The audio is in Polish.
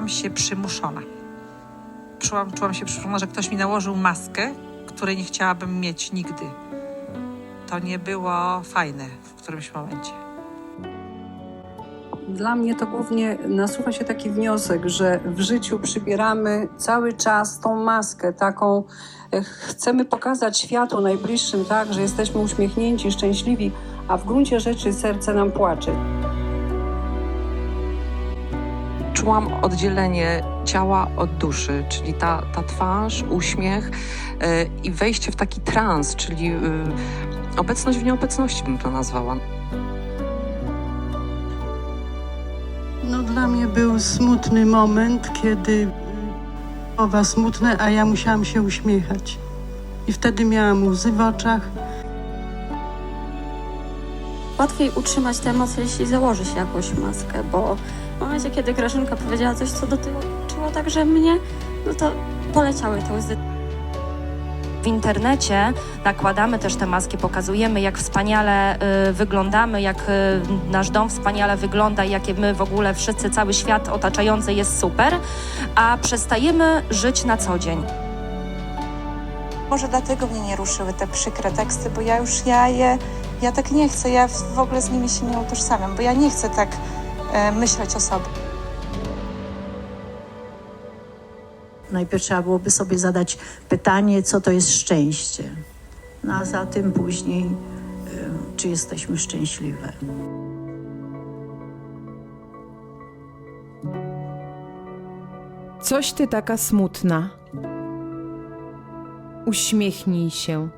Czułam się przymuszona. Czułam, czułam się przymuszona, że ktoś mi nałożył maskę, której nie chciałabym mieć nigdy. To nie było fajne w którymś momencie. Dla mnie to głównie nasuwa się taki wniosek, że w życiu przybieramy cały czas tą maskę, taką e, chcemy pokazać światu najbliższym, tak, że jesteśmy uśmiechnięci, szczęśliwi, a w gruncie rzeczy serce nam płacze. Czułam oddzielenie ciała od duszy, czyli ta, ta twarz, uśmiech y, i wejście w taki trans, czyli y, obecność w nieobecności bym to nazwała. No dla mnie był smutny moment, kiedy słowa smutne, a ja musiałam się uśmiechać. I wtedy miałam łzy w oczach. Łatwiej utrzymać te emocje, jeśli założy się jakąś maskę, bo w momencie, kiedy Grażynka powiedziała coś, co dotyczyło także mnie, no to poleciały te łzy. W internecie nakładamy też te maski, pokazujemy, jak wspaniale y, wyglądamy, jak y, nasz dom wspaniale wygląda jakie my w ogóle wszyscy, cały świat otaczający jest super, a przestajemy żyć na co dzień. Może dlatego mnie nie ruszyły te przykre teksty, bo ja już ja je, ja tak nie chcę, ja w ogóle z nimi się nie utożsamiam, bo ja nie chcę tak e, myśleć o sobie. Najpierw trzeba byłoby sobie zadać pytanie, co to jest szczęście. No a za tym później, y, czy jesteśmy szczęśliwe. Coś ty taka smutna. Uśmiechnij się.